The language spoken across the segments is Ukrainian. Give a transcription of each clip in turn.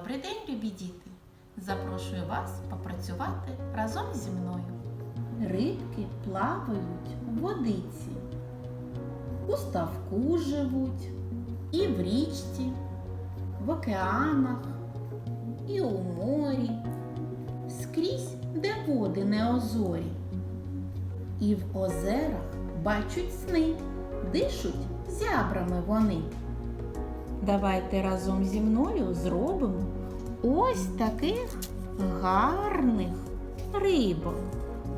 Добрий день, любі діти! Запрошую вас попрацювати разом зі мною. Рибки плавають у водиці, у ставку живуть, і в річці, в океанах, і у морі, скрізь, де води не озорі. І в озерах бачать сни, дишуть зябрами вони. Давайте разом зі мною зробимо ось таких гарних рибок.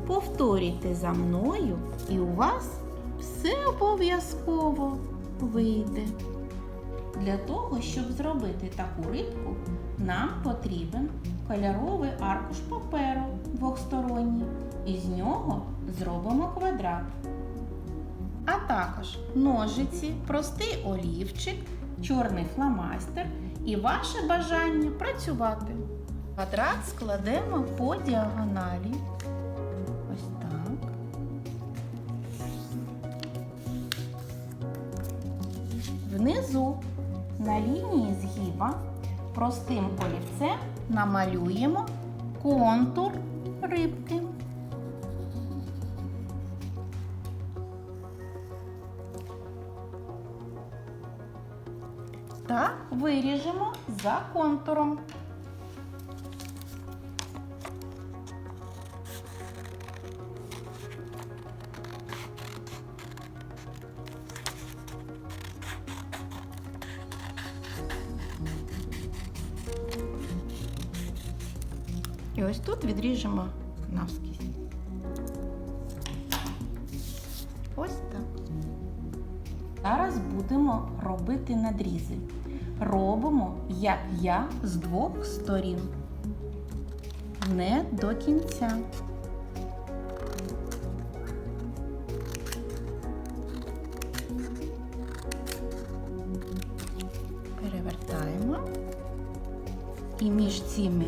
Повторюйте за мною, і у вас все обов'язково вийде. Для того, щоб зробити таку рибку, нам потрібен кольоровий аркуш паперу двохсторонній. І з нього зробимо квадрат. А також ножиці, простий олівчик, чорний фломастер і ваше бажання працювати. Квадрат складемо по діагоналі. Ось так. Внизу на лінії згіба простим олівцем намалюємо контур рибки. Та виріжемо за контуром. І ось тут відріжемо навскізь. Ось так. Зараз будемо робити надрізи. Робимо, як я, з двох сторін. Не до кінця. Перевертаємо. І між цими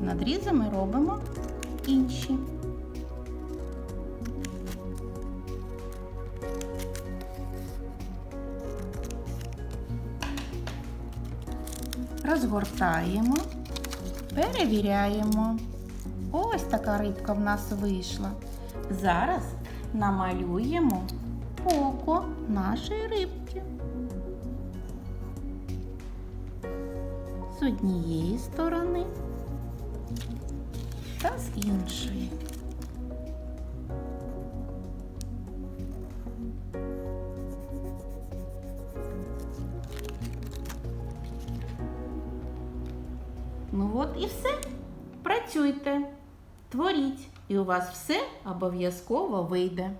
надрізами робимо інші. Розгортаємо, перевіряємо. Ось така рибка в нас вийшла. Зараз намалюємо око нашої рибки. З однієї сторони та з іншої. Ну от і все. Працюйте, творіть, і у вас все обов'язково вийде.